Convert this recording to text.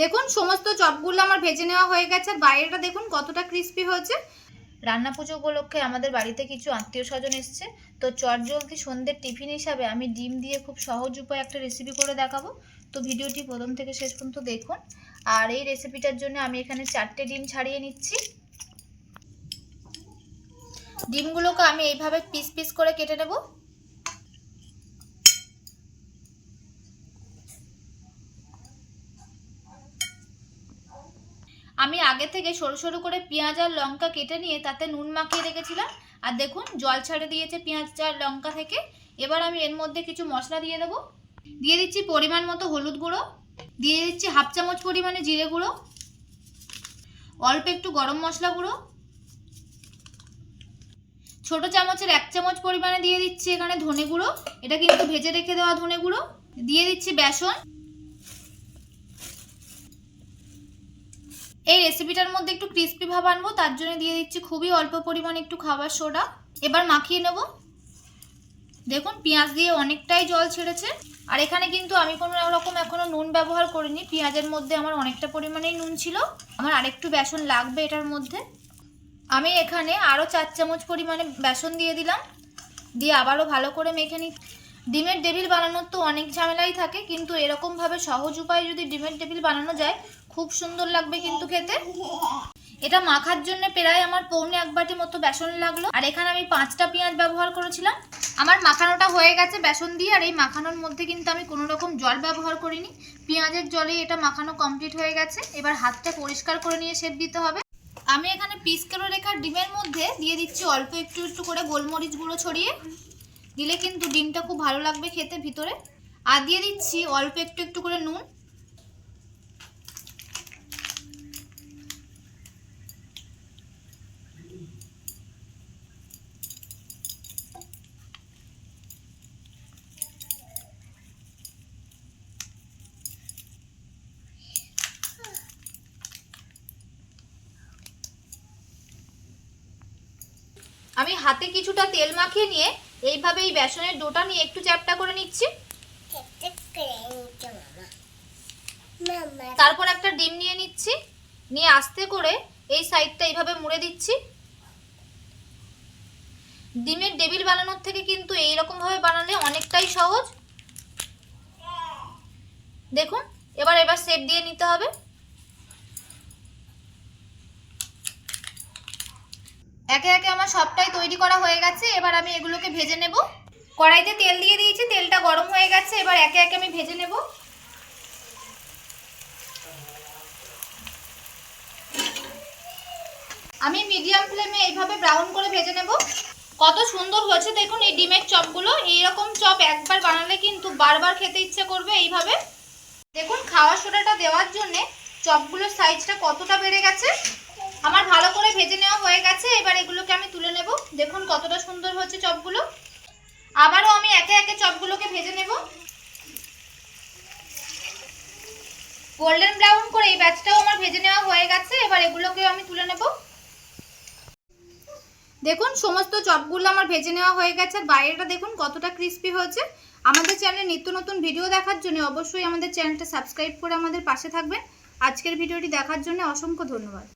দেখুন, সমস্ত চপগুলো আমার ভেজে নেওয়া হয়ে গেছে, আর বাইরেটা দেখুন কতটা ক্রিস্পি হয়েছে। রান্না পুজো উপলক্ষে আমাদের বাড়িতে কিছু আত্মীয় স্বজন এসছে। তো চট জলদি সন্ধ্যের টিফিন হিসাবে আমি ডিম দিয়ে খুব সহজ উপায়ে একটা রেসিপি করে দেখাবো। তো ভিডিওটি প্রথম থেকে শেষ পর্যন্ত দেখুন। আর এই রেসিপিটার জন্য আমি এখানে চারটে ডিম ছাড়িয়ে নিচ্ছি। ডিমগুলোকে আমি এইভাবে পিস পিস করে কেটে নেব। আমি আগে থেকে সরু সরু করে পেঁয়াজ আর লঙ্কা কেটে নিয়ে তাতে নুন মাখিয়ে রেখেছিলাম। আর দেখুন, জল ছাড়ে দিয়েছে পেঁয়াজ আর লঙ্কা থেকে। এবার আমি এর মধ্যে কিছু মশলা দিয়ে দেবো। দিয়ে দিচ্ছি পরিমাণ মতো হলুদ গুঁড়ো। দিয়ে দিচ্ছি হাফ চামচ পরিমাণে জিরে গুঁড়ো। অল্প একটু গরম মশলা গুঁড়ো। ছোটো চামচের এক চামচ পরিমাণে দিয়ে দিচ্ছি এখানে ধনে গুঁড়ো। এটা কিন্তু ভেজে রেখে দেওয়া ধনে গুঁড়ো। দিয়ে দিচ্ছি বেসন। এই রেসিপিটার মধ্যে একটু ক্রিস্পি ভাব আনব, তার জন্য দিয়ে দিচ্ছি খুবই অল্প পরিমাণে একটু খাবার সোডা। এবার মাখিয়ে নেব। দেখুন, পেঁয়াজ দিয়ে অনেকটাই জল ছেড়েছে। আর এখানে কিন্তু আমি কোনো রকম এখনও নুন ব্যবহার করিনি। পেঁয়াজের মধ্যে আমার অনেকটা পরিমাণেই নুন ছিল। আমার আরেকটু বেসন লাগবে এটার মধ্যে। আমি এখানে আরও চার চামচ পরিমাণে বেসন দিয়ে দিলাম। দিয়ে আবারও ভালো করে মেখে নিই ডিমের টেবিল বানানোর তো অনেক ঝামেলাই থাকে, কিন্তু এরকমভাবে সহজ উপায়ে যদি ডিমের টেবিল বানানো যায় খুব সুন্দর লাগবে কিন্তু খেতে। এটা মাখার জন্য প্রায় আমার পৌনে এক বাটি মতো বেসন লাগল। আর এখানে আমি পাঁচটা পেঁয়াজ ব্যবহার করেছিলাম। আমার মাখানোটা হয়ে গেছে বেসন দিয়ে, আর এই মাখানোর মধ্যে কিন্তু আমি কোনো রকম জল ব্যবহার করিনি। পেঁয়াজের জলেই এটা মাখানো কমপ্লিট হয়ে গেছে। এবার হাতটা পরিষ্কার করে নিয়ে শেপ দিতে হবে। আমি এখানে পিস করে রেখা ডিমের মধ্যে দিয়ে দিচ্ছি অল্প একটু একটু করে গোলমরিচ গুঁড়ো ছড়িয়ে। দিলে কিন্তু ডিমটা খুব ভালো লাগবে খেতে ভিতরে। আর দিয়ে দিচ্ছি অল্প একটু একটু করে নুন। আমি হাতে কিছুটা তেল মাখিয়ে নিয়ে এইভাবে এই বেসনের ডোটা নিয়ে একটু চ্যাপটা করে নিচ্ছি। তারপর একটা ডিম নিয়ে নিচ্ছি। নিয়ে আস্তে করে এই সাইডটা এইভাবে মুড়ে দিচ্ছি। ডিমের ডেবিল বানানোর থেকে কিন্তু এই রকম ভাবে বানালে অনেকটাই সহজ। দেখুন, এবার এবার সেপ দিয়ে নিতে হবে। একে একে আমার সবটাই তৈরি করা হয়ে গেছে, এবার আমি এগুলোকে ভেজে নেব। কড়াইতে তেল দিয়ে দিয়েছি, তেলটা গরম হয়ে গেছে, এবার একে একে আমি ভেজে নেব। আমি মিডিয়াম ফ্লেমে এইভাবে ব্রাউন করে ভেজে নেব। কত সুন্দর হয়েছে, দেখুন এই ডিমের চপগুলো। এইরকম চপ একবার বানালে কিন্তু বারবার খেতে ইচ্ছে করবে এইভাবে। দেখুন, খাওয়া সোডাটা দেওয়ার জন্য চপগুলোর সাইজটা কতটা বেড়ে গেছে। আমার ভালো করে ভেজে হয়ে গেছে, এবার এগুলোকে আমি তুলে নেব। দেখুন কতটা সুন্দর হচ্ছে চপগুলো। আবারও আমি একে একে চপগুলোকে ভেজে নেব। গোল্ডেন ব্রাউন করে এই ব্যাচটাও আমার ভেজে নেওয়া হয়ে গেছে, এবার এগুলোকেও আমি তুলে নেব। দেখুন, সমস্ত চপগুলো আমার ভেজে নেওয়া হয়ে গেছে, আর বাইরেটা দেখুন কতটা ক্রিস্পি হয়েছে। আমাদের চ্যানেলে নিত্য নতুন ভিডিও দেখার জন্য অবশ্যই আমাদের চ্যানেলটা সাবস্ক্রাইব করে আমাদের পাশে থাকবেন। আজকের ভিডিওটি দেখার জন্য অসংখ্য ধন্যবাদ।